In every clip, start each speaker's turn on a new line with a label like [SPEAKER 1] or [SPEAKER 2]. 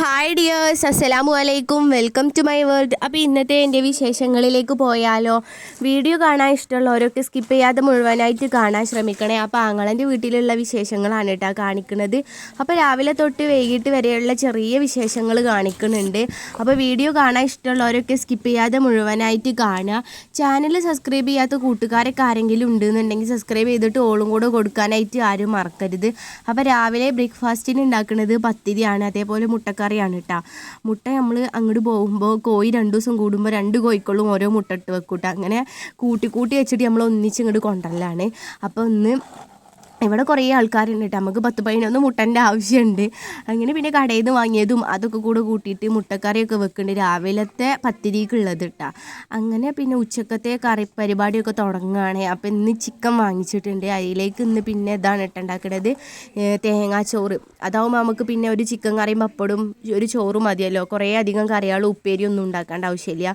[SPEAKER 1] Hi dears അസ്സലാമു അലൈക്കും welcome to my world അപ്പോൾ ഇന്നത്തെ എന്റെ വിശേഷങ്ങളിലേക്ക് പോയാലോ? വീഡിയോ കാണാൻ ഇഷ്ടമുള്ളവരൊക്കെ സ്കിപ്പ് ചെയ്യാതെ മുഴുവനായിട്ട് കാണാൻ ശ്രമിക്കണേ. അപ്പോൾ ആങ്ങളന്റെ വീട്ടിലുള്ള വിശേഷങ്ങളാണ് കേട്ടോ കാണിക്കുന്നത്. അപ്പോൾ രാവിലെ തൊട്ട് വൈകിട്ട് വരെയുള്ള ചെറിയ വിശേഷങ്ങൾ കാണിക്കുന്നുണ്ട്. അപ്പോൾ വീഡിയോ കാണാൻ ഇഷ്ടമുള്ളവരൊക്കെ സ്കിപ്പ് ചെയ്യാതെ മുഴുവനായിട്ട് കാണുക. ചാനൽ സബ്സ്ക്രൈബ് ചെയ്യാത്ത കൂട്ടുകാരൊക്കെ ആരെങ്കിലും ഉണ്ടെന്നുണ്ടെങ്കിൽ സബ്സ്ക്രൈബ് ചെയ്തിട്ട് ഓളും കൂടെ കൊടുക്കാനായിട്ട് ആരും മറക്കരുത്. അപ്പോൾ രാവിലെ ബ്രേക്ക്ഫാസ്റ്റിന് ഉണ്ടാക്കുന്നത് പത്തിരിയാണ്. അതേപോലെ മുട്ടക്കറിയാണ് കേട്ടോ മുട്ട നമ്മൾ അങ്ങോട്ട് പോകുമ്പോൾ കോഴി രണ്ട് ദിവസം കൂടുമ്പോൾ രണ്ട് കോഴിക്കളും ഓരോ മുട്ട ഇട്ട് വെക്കൂട്ടോ. അങ്ങനെ കൂട്ടി കൂട്ടി വെച്ചിട്ട് നമ്മൾ ഒന്നിച്ച് ഇങ്ങോട്ട് കൊണ്ടുവരലാണ് അപ്പോൾ ഒന്ന് ഇവിടെ കുറേ ആൾക്കാരുണ്ട്. കേട്ടോ നമുക്ക് പത്ത് പതിനൊന്ന് മുട്ടന്റെ ആവശ്യമുണ്ട്. അങ്ങനെ പിന്നെ കടയിൽ നിന്ന് വാങ്ങിയതും അതൊക്കെ കൂടെ കൂട്ടിയിട്ട് മുട്ടക്കറിയൊക്കെ വെക്കുന്നുണ്ട്. രാവിലത്തെ പത്തിരിക്കുള്ളത് കേട്ടോ അങ്ങനെ പിന്നെ ഉച്ചക്കത്തെ കറി പരിപാടിയൊക്കെ തുടങ്ങുകയാണ്. അപ്പോൾ ഇന്ന് ചിക്കൻ വാങ്ങിച്ചിട്ടുണ്ട്. അതിലേക്ക് ഇന്ന് പിന്നെ ഇതാണ് കേട്ടോ ഉണ്ടാക്കുന്നത് തേങ്ങാച്ചോറ് അതാവുമ്പോൾ നമുക്ക് പിന്നെ ഒരു ചിക്കൻ കറിയും പപ്പടും ഒരു ചോറും മതിയല്ലോ. കുറേ അധികം കറികളും ഉപ്പേരി ഒന്നും ഉണ്ടാക്കേണ്ട ആവശ്യമില്ല.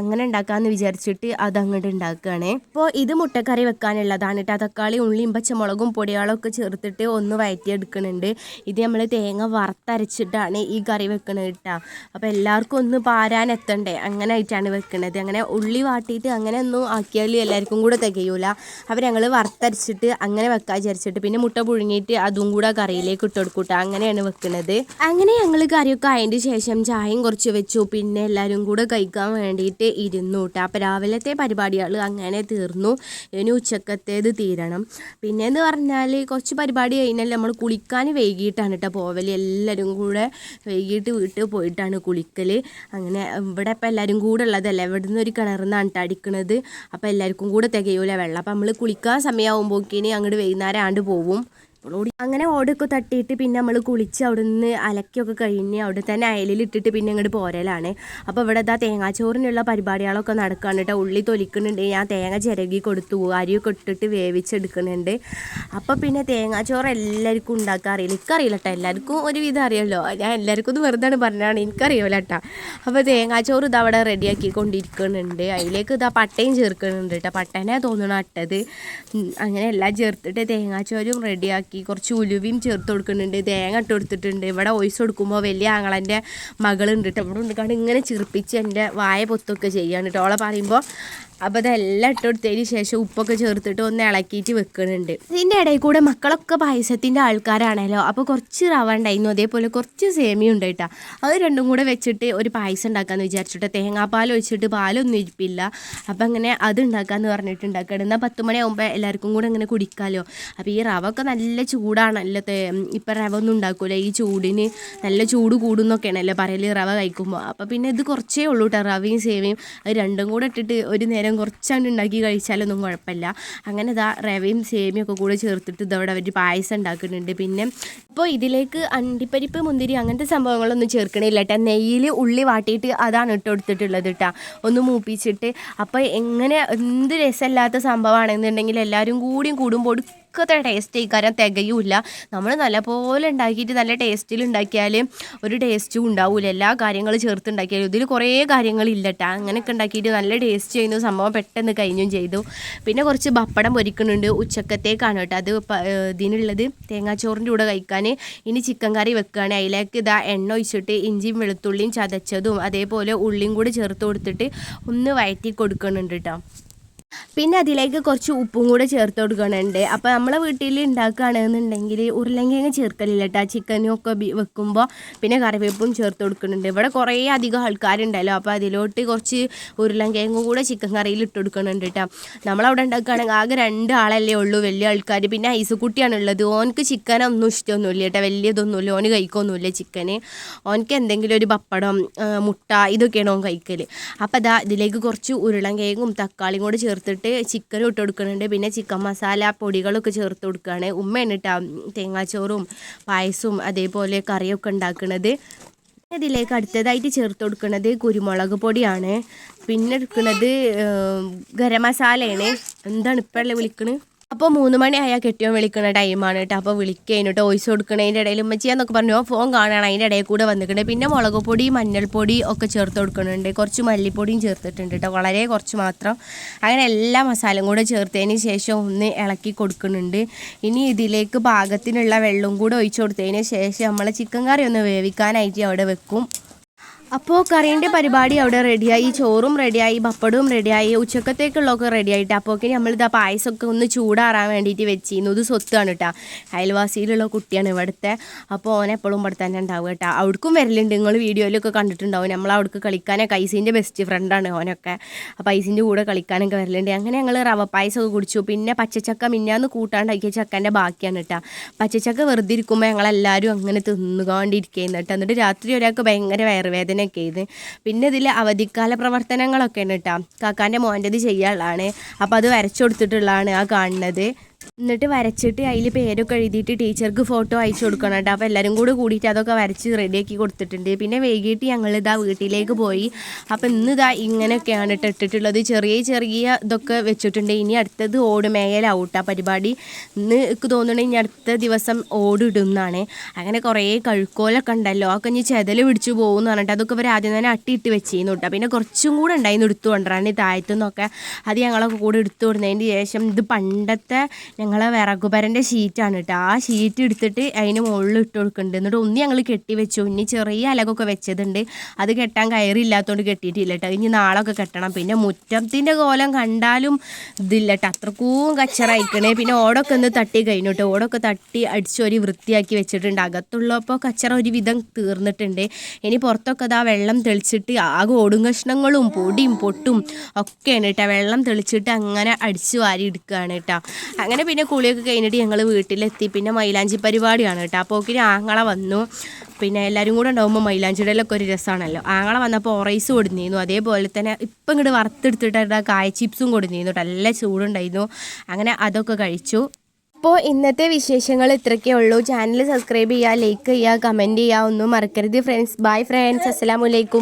[SPEAKER 1] അങ്ങനെ ഉണ്ടാക്കാമെന്ന് വിചാരിച്ചിട്ട് അതങ്ങോട്ട് ഉണ്ടാക്കുകയാണ്. ഇപ്പോൾ ഇത് മുട്ടക്കറി വെക്കാനുള്ളതാണ് കേട്ടോ തക്കാളി ഉള്ളിയും പച്ചമുളകും പൊടികളൊക്കെ ചേർത്തിട്ട് ഒന്ന് വയറ്റിയെടുക്കുന്നുണ്ട് ഇത് നമ്മൾ തേങ്ങ വറുത്തരച്ചിട്ടാണ് ഈ കറി വെക്കണത് കേട്ടോ അപ്പോൾ എല്ലാവർക്കും ഒന്ന് പാരാൻ എത്തണ്ടേ? അങ്ങനെ ആയിട്ടാണ് വെക്കുന്നത് അങ്ങനെ ഉള്ളി വാട്ടിയിട്ട് അങ്ങനെ ഒന്നും ആക്കിയാൽ എല്ലാവർക്കും കൂടെ തികയൂല. അപ്പോൾ ഞങ്ങൾ വറുത്തരച്ചിട്ട് അങ്ങനെ വെക്കാൻ വിചാരിച്ചിട്ട് പിന്നെ മുട്ട പുഴുങ്ങിയിട്ട് അതും കൂടെ കറിയിലേക്ക് ഇട്ട് കൊടുക്കൂട്ട അങ്ങനെയാണ് വെക്കുന്നത് അങ്ങനെ ഞങ്ങൾ കറിയൊക്കെ അതിന്റെ ശേഷം ചായയും കുറച്ച് വെച്ചു. പിന്നെ എല്ലാവരും കൂടെ കഴിക്കാൻ വേണ്ടിയിട്ട് ഇരുന്നു കേട്ടോ അപ്പോൾ രാവിലത്തെ പരിപാടികൾ അങ്ങനെ തീർന്നു. ഇനി ഉച്ചക്കത്തേത് തീരണം. പിന്നെ എന്ന് പറഞ്ഞാൽ കുറച്ച് പരിപാടി കഴിഞ്ഞാൽ നമ്മൾ കുളിക്കാൻ വൈകിട്ടാണ് കേട്ടോ പോവൽ എല്ലാവരും കൂടെ വൈകിട്ട് വീട്ടിൽ പോയിട്ടാണ് കുളിക്കൽ അങ്ങനെ ഇവിടെ ഇപ്പം എല്ലാവരും കൂടെ ഉള്ളതല്ലേ. ഇവിടെ നിന്ന് ഒരു കിണറിൽ നിന്നാണ് അടിക്കണത്. അപ്പോൾ എല്ലാവർക്കും കൂടെ തികയൂല വെള്ളം. അപ്പോൾ നമ്മൾ കുളിക്കാൻ സമയമാകുമ്പോഴേക്കിനി അങ്ങോട്ട് വൈകുന്നേരം ആണ്ട് പോവും. ഓടി അങ്ങനെ ഓടൊക്കെ തട്ടിയിട്ട് പിന്നെ നമ്മൾ കുളിച്ച് അവിടെ നിന്ന് അലക്കിയൊക്കെ കഴിഞ്ഞ് അവിടെ തന്നെ അയലിലിട്ടിട്ട് പിന്നെ ഇങ്ങോട്ട് പോരലാണ്. അപ്പോൾ ഇവിടെ ഇതാ തേങ്ങാച്ചോറിനുള്ള പരിപാടികളൊക്കെ നടക്കുകയാണ് കേട്ടോ. ഉള്ളി തൊലിക്കുന്നുണ്ട്. ഞാൻ തേങ്ങ ചിരകി കൊടുത്തു. അരിയൊക്കെ ഇട്ടിട്ട് വേവിച്ചെടുക്കുന്നുണ്ട്. അപ്പോൾ പിന്നെ തേങ്ങാച്ചോറ് എല്ലാവർക്കും ഉണ്ടാക്കാൻ അറിയില്ല. എനിക്കറിയില്ല കേട്ടോ എല്ലാവർക്കും ഒരുവിധം അറിയാമല്ലോ ഞാൻ എല്ലാവർക്കും ഇത് വെറുതെ പറഞ്ഞാണ് എനിക്കറിയില്ല കേട്ടോ അപ്പോൾ തേങ്ങാച്ചോറ് ഇത് അവിടെ റെഡിയാക്കി കൊണ്ടിരിക്കുന്നുണ്ട് അതിലേക്ക് ഇതാ പട്ടയും ചേർക്കുന്നുണ്ട് കേട്ടോ പട്ടനെ തോന്നണം അട്ടത്. അങ്ങനെ എല്ലാം ചേർത്തിട്ട് തേങ്ങാച്ചോറും റെഡിയാക്കി കുറച്ച് ഉലുവയും ചേർത്ത് കൊടുക്കുന്നുണ്ട് തേങ്ങ ഇട്ട് കൊടുത്തിട്ടുണ്ട്. ഇവിടെ ഒഴിച്ച് കൊടുക്കുമ്പോൾ വലിയ ആങ്ങളന്റെ മകളുണ്ട് കേട്ടോ ഇവിടെ ഉണ്ട്. കണ്ട് ഇങ്ങനെ ചിർപ്പിച്ച് എന്റെ വായ പൊത്തൊക്കെ ചെയ്യാണ് കേട്ടോ ഓളെ പറയുമ്പോൾ അപ്പോൾ അതെല്ലാം ഇട്ട് കൊടുത്തതിന് ശേഷം ഉപ്പൊക്കെ ചേർത്തിട്ട് ഒന്ന് ഇളക്കിയിട്ട് വെക്കുന്നുണ്ട് ഇതിന്റെ ഇടയിൽ കൂടെ മക്കളൊക്കെ പായസത്തിന്റെ ആൾക്കാരാണല്ലോ. അപ്പോൾ കുറച്ച് റവ ഉണ്ടായിരുന്നു. അതേപോലെ കുറച്ച് സേമിയ ഉണ്ട് കേട്ടോ. അത് രണ്ടും കൂടെ വെച്ചിട്ട് ഒരു പായസം ഉണ്ടാക്കാമെന്ന് വിചാരിച്ചിട്ട് തേങ്ങാപ്പാൽ ഒഴിച്ചിട്ട് പാലൊന്നും ഇരിപ്പില്ല. അപ്പം അങ്ങനെ അത് ഉണ്ടാക്കാമെന്ന് പറഞ്ഞിട്ട് ഉണ്ടാക്കണം. എന്നാൽ പത്ത് മണിയാകുമ്പോൾ എല്ലാവർക്കും കൂടെ അങ്ങനെ കുടിക്കാമല്ലോ അപ്പോൾ ഈ റവ ഒക്കെ നല്ല ചൂടാണല്ലോ ഇപ്പം റവ ഒന്നും ഉണ്ടാക്കൂല. ഈ ചൂടിന് നല്ല ചൂട് കൂടുന്നൊക്കെയാണല്ലോ പറയൽ റവ കഴിക്കുമ്പോൾ അപ്പോൾ പിന്നെ ഇത് കുറച്ചേ ഉള്ളൂ കേട്ടോ റവയും സേവയും അത് രണ്ടും കൂടെ ഇട്ടിട്ട് ഒരു നേരം കുറച്ചാണ്ട് ഉണ്ടാക്കി കഴിച്ചാലൊന്നും കുഴപ്പമില്ല. അങ്ങനെ ഇതാ റവയും സേമിയും ഒക്കെ കൂടെ ചേർത്തിട്ട് ഇതവിടെ അവർ പായസം ഉണ്ടാക്കുന്നുണ്ട്. പിന്നെ ഇപ്പോൾ ഇതിലേക്ക് അണ്ടിപ്പരിപ്പ് മുന്തിരി അങ്ങനത്തെ സംഭവങ്ങളൊന്നും ചേർക്കണില്ല കേട്ടോ നെയ്യിൽ ഉള്ളി വാട്ടിയിട്ട് അതാണ് ഇട്ട് കൊടുത്തിട്ടുള്ളത് കേട്ടോ ഒന്ന് മൂപ്പിച്ചിട്ട്. അപ്പോൾ എങ്ങനെ എന്ത് രസമില്ലാത്ത സംഭവമാണെന്നുണ്ടെങ്കിൽ എല്ലാവരും കൂടിയും കൂടുമ്പോൾ ഒടുക്കത്തെ ടേസ്റ്റ് ഇക്കാരം തികയൂല. നമ്മൾ നല്ലപോലെ ഉണ്ടാക്കിയിട്ട് നല്ല ടേസ്റ്റിൽ ഉണ്ടാക്കിയാൽ ഒരു ടേസ്റ്റും ഉണ്ടാവില്ല എല്ലാ കാര്യങ്ങളും ചേർത്ത് ഉണ്ടാക്കിയാലും ഇതിൽ കുറേ കാര്യങ്ങളില്ല കേട്ടോ അങ്ങനെയൊക്കെ ഉണ്ടാക്കിയിട്ട് നല്ല ടേസ്റ്റ് ചെയ്യുന്ന. സംഭവം പെട്ടെന്ന് കഴിഞ്ഞും ചെയ്തു. പിന്നെ കുറച്ച് പപ്പടം പൊരിക്കുന്നുണ്ട്. ഉച്ചക്കത്തേക്കാണ് കേട്ടോ അത് ഇതിനുള്ളത് തേങ്ങാച്ചോറിന്റെ കൂടെ കഴിക്കാൻ ഇനി ചിക്കൻ കറി വെക്കുകയാണ് അതിലേക്ക് ഇതാ എണ്ണ ഒഴിച്ചിട്ട് ഇഞ്ചിയും വെളുത്തുള്ളിയും ചതച്ചതും അതേപോലെ ഉള്ളിയും കൂടി ചേർത്ത് കൊടുത്തിട്ട് ഒന്ന് വഴറ്റി കൊടുക്കുന്നുണ്ട് കേട്ടോ പിന്നെ അതിലേക്ക് കുറച്ച് ഉപ്പും കൂടെ ചേർത്ത് കൊടുക്കണുണ്ട്. അപ്പോൾ നമ്മളെ വീട്ടിൽ ഉണ്ടാക്കുകയാണെന്നുണ്ടെങ്കിൽ ഉരുളങ്കിഴങ്ങ് ചേർക്കലില്ല കേട്ടോ ചിക്കനും ഒക്കെ വെക്കുമ്പോൾ പിന്നെ കറിവേപ്പും ചേർത്ത് കൊടുക്കുന്നുണ്ട്. ഇവിടെ കുറേ അധികം ആൾക്കാരുണ്ടല്ലോ. അപ്പോൾ അതിലോട്ട് കുറച്ച് ഉരുളങ്കിഴങ്ങും കൂടെ ചിക്കൻ കറിയിൽ ഇട്ട് കൊടുക്കുന്നുണ്ട് കേട്ടോ നമ്മളവിടെ ഉണ്ടാക്കുകയാണെങ്കിൽ ആകെ രണ്ട് ആളല്ലേ ഉള്ളൂ വലിയ ആൾക്കാർ പിന്നെ ഐസുക്കുട്ടിയാണുള്ളത് ഓനക്ക് ചിക്കനൊന്നും ഇഷ്ടമൊന്നുമില്ല കേട്ടോ വലിയതൊന്നുമില്ല ഓന് കഴിക്കൊന്നുമില്ല ചിക്കന് ഓനക്ക് എന്തെങ്കിലും ഒരു പപ്പടം മുട്ട ഇതൊക്കെയാണ് ഓൻ കഴിക്കൽ അപ്പോൾ അതാ ഇതിലേക്ക് കുറച്ച് ഉരുളങ്കിഴങ്ങും തക്കാളിയും കൂടെ ചേർത്തിട്ട് ചിക്കനും ഇട്ട് കൊടുക്കുന്നുണ്ട്. പിന്നെ ചിക്കൻ മസാല പൊടികളൊക്കെ ചേർത്ത് കൊടുക്കുകയാണ്. ഉമ്മ കേട്ടോ തേങ്ങാച്ചോറും പായസവും അതേപോലെ കറിയൊക്കെ ഉണ്ടാക്കുന്നത്. ഇതിലേക്ക് അടുത്തതായിട്ട് ചേർത്ത് കൊടുക്കുന്നത് കുരുമുളക് പൊടിയാണ്. പിന്നെ എടുക്കുന്നത് ഗരം മസാലയാണ്. എന്താണ് ഇപ്പോഴല്ലേ വിളിക്കണത് അപ്പോൾ മൂന്ന് മണി ആയാൽ കെട്ടിയോ വിളിക്കുന്ന ടൈമാണ് കേട്ടോ അപ്പോൾ വിളിക്കേനു കേട്ടോ വോയിസ് കൊടുക്കണതിന്റെ ഇടയിൽ ഉമ്മച്ചിയാന്നൊക്കെ പറഞ്ഞു. "ഓൻ ഫോൺ കാണാൻ അതിന്റെ ഇടയിൽ കൂടെ വന്നിട്ടുണ്ട് പിന്നെ മുളക് പൊടി മഞ്ഞൾപ്പൊടി ഒക്കെ ചേർത്ത് കൊടുക്കുന്നുണ്ട് കുറച്ച് മല്ലിപ്പൊടിയും ചേർത്തിട്ടുണ്ട് കേട്ടോ വളരെ കുറച്ച് മാത്രം. അങ്ങനെ എല്ലാ മസാലയും കൂടെ ചേർത്തതിന് ശേഷം ഒന്ന് ഇളക്കി കൊടുക്കുന്നുണ്ട് ഇനി ഇതിലേക്ക് പാകത്തിനുള്ള വെള്ളം കൂടെ ഒഴിച്ചു കൊടുത്തതിന് ശേഷം നമ്മളെ ചിക്കൻ കറി ഒന്ന് വേവിക്കാനായിട്ട് അവിടെ വെക്കും. അപ്പോൾ കറീന്റെ പരിപാടി അവിടെ റെഡിയായി ചോറും റെഡിയായി പപ്പടവും റെഡിയായി ഉച്ചക്കത്തേക്കുള്ളതൊക്കെ റെഡിയായിട്ട് അപ്പോഴേക്ക് നമ്മളിതാ പായസമൊക്കെ ഒന്ന് ചൂടാറാൻ വേണ്ടിയിട്ട് വെച്ചിരുന്നു. ഇത് സ്വത്താണ് കേട്ടോ അയൽവാസിയിലുള്ള കുട്ടിയാണ് ഇവിടുത്തെ. അപ്പോൾ ഓനെ എപ്പോഴും ഇവിടെ തന്നെ ഉണ്ടാവും കേട്ടോ അവിടേക്കും വരലുണ്ട്. നിങ്ങൾ വീഡിയോയിലൊക്കെ കണ്ടിട്ടുണ്ടാവും. നമ്മൾ അവിടേക്ക് കളിക്കാനൊക്കെ ഐസിന്റെ ബെസ്റ്റ് ഫ്രണ്ടാണ് ഓനൊക്കെ. അപ്പോൾ ഐസിന്റെ കൂടെ കളിക്കാനൊക്കെ വരലുണ്ട്. അങ്ങനെ ഞങ്ങൾ റവ പായസമൊക്കെ കുടിച്ചു. പിന്നെ പച്ചച്ചക്ക മിന്നാന്ന് കൂട്ടാണ്ടാക്കിയ ചക്കന്റെ ബാക്കിയാണ് കേട്ടോ പച്ചച്ചക്ക വെറുതെ ഇരിക്കുമ്പോൾ ഞങ്ങളെല്ലാവരും അങ്ങനെ തിന്നുകൊണ്ടിരിക്കുന്നു കേട്ടോ എന്നിട്ട് രാത്രി ഒരാൾക്ക് ഭയങ്കര വയറുവേദനയൊക്കെ ഇത് പിന്നെ ഇതിൽ അവധിക്കാല പ്രവർത്തനങ്ങളൊക്കെ ഉണ്ട് കേട്ടോ കാക്കാന്റെ മോന്റെത് ചെയ്യാനുള്ളതാണ് അപ്പോൾ അത് വരച്ചു കൊടുത്തിട്ടുള്ളതാണ് ആ കാണുന്നത്. എന്നിട്ട് വരച്ചിട്ട് അതിൽ പേരൊക്കെ എഴുതിയിട്ട് ടീച്ചർക്ക് ഫോട്ടോ അയച്ചു കൊടുക്കണം കേട്ടോ. അപ്പോൾ എല്ലാവരും കൂടെ കൂടിയിട്ട് അതൊക്കെ വരച്ച് റെഡിയാക്കി കൊടുത്തിട്ടുണ്ട്. പിന്നെ വൈകിട്ട് ഞങ്ങൾ ഇതാ വീട്ടിലേക്ക് പോയി. അപ്പോൾ ഇന്ന് ഇതാ ഇങ്ങനെയൊക്കെയാണ് കേട്ടോ ഇട്ടിട്ടുള്ളത്. ചെറിയ ചെറിയ ഇതൊക്കെ വെച്ചിട്ടുണ്ട്. ഇനി അടുത്തത് ഓട് ഔട്ടാ പരിപാടി. ഇന്ന് എനിക്ക് തോന്നുന്നത് ഇനി അടുത്ത ദിവസം ഓട് ഇടുന്നതാണ് അങ്ങനെ കുറേ കഴുക്കോലൊക്കെ ഉണ്ടല്ലോ. അതൊക്കെ ഇനി ചെതൽ പിടിച്ചു പോകുന്നു പറഞ്ഞിട്ട് അതൊക്കെ ഇവർ ആദ്യം തന്നെ അട്ടിയിട്ട് വെച്ചിരുന്നു കേട്ടോ. പിന്നെ കുറച്ചും കൂടെ ഉണ്ടായിരുന്നു എടുത്തു കൊണ്ടുവരാൻ താഴത്തു നിന്നൊക്കെ അത് ഞങ്ങളൊക്കെ കൂടെ എടുത്തു കൊടുത്തതിന് ശേഷം ഇത് പണ്ടത്തെ ഞങ്ങളെ വിറകുപരന്റെ ഷീറ്റാണ് കേട്ടോ ആ ഷീറ്റ് എടുത്തിട്ട് അതിന് മുകളിൽ ഇട്ട് കൊടുക്കുന്നുണ്ട്. എന്നിട്ട് ഒന്ന് ഞങ്ങൾ കെട്ടി വെച്ചു. ഇനി ചെറിയ അലകൊക്കെ വെച്ചതുണ്ട്. അത് കെട്ടാൻ കയറില്ലാത്തതുകൊണ്ട് കെട്ടിയിട്ടില്ല കേട്ടോ ഇനി നാളൊക്കെ കെട്ടണം. പിന്നെ മുറ്റത്തിന്റെ കോലം കണ്ടാലും ഇതില്ല കേട്ടോ അത്രക്കും കച്ചറായിക്കണേ. പിന്നെ ഓടൊക്കെ ഒന്ന് തട്ടി കഴിഞ്ഞു കേട്ടോ ഓടൊക്കെ തട്ടി അടിച്ചൊരു വൃത്തിയാക്കി വെച്ചിട്ടുണ്ട്. അകത്തുള്ളപ്പോൾ കച്ചറ ഒരുവിധം തീർന്നിട്ടുണ്ട്. ഇനി പുറത്തൊക്കെ അതാ വെള്ളം തെളിച്ചിട്ട് ആകെ ഓടും കഷ്ണങ്ങളും പൊടിയും പൊട്ടും ഒക്കെയാണ് കേട്ടോ വെള്ളം തെളിച്ചിട്ട് അങ്ങനെ അടിച്ചു വാരി എടുക്കുകയാണ് കേട്ടോ അങ്ങനെ പിന്നെ കുളിയൊക്കെ കഴിഞ്ഞിട്ട് ഞങ്ങൾ വീട്ടിലെത്തി. പിന്നെ മൈലാഞ്ചി പരിപാടിയാണ് കേട്ടോ. അപ്പോൾ ഒക്കെ ആങ്ങളെ വന്നു. പിന്നെ എല്ലാവരും കൂടെ ഉണ്ടാകുമ്പോൾ മൈലാഞ്ചിടലൊക്കെ ഒരു രസമാണല്ലോ ആങ്ങളെ വന്നപ്പോൾ ഓറൈസ് കൊടുന്നിരുന്നു. അതേപോലെ തന്നെ ഇപ്പം ഇങ്ങോട്ട് വറുത്തെടുത്തിട്ട് കായ ചിപ്സും കൊടുന്നിരുന്നു നല്ല ചൂടുണ്ടായിരുന്നു. അങ്ങനെ അതൊക്കെ കഴിച്ചു. അപ്പോൾ ഇന്നത്തെ വിശേഷങ്ങൾ ഇത്രയൊക്കെ ഉള്ളൂ. ചാനൽ സബ്സ്ക്രൈബ് ചെയ്യുക ലൈക്ക് ചെയ്യുക കമന്റ് ചെയ്യുക ഒന്നും മറക്കരുത് ഫ്രണ്ട്സ് ബൈ ഫ്രണ്ട്സ് അസ്സലാമു അലൈക്കും.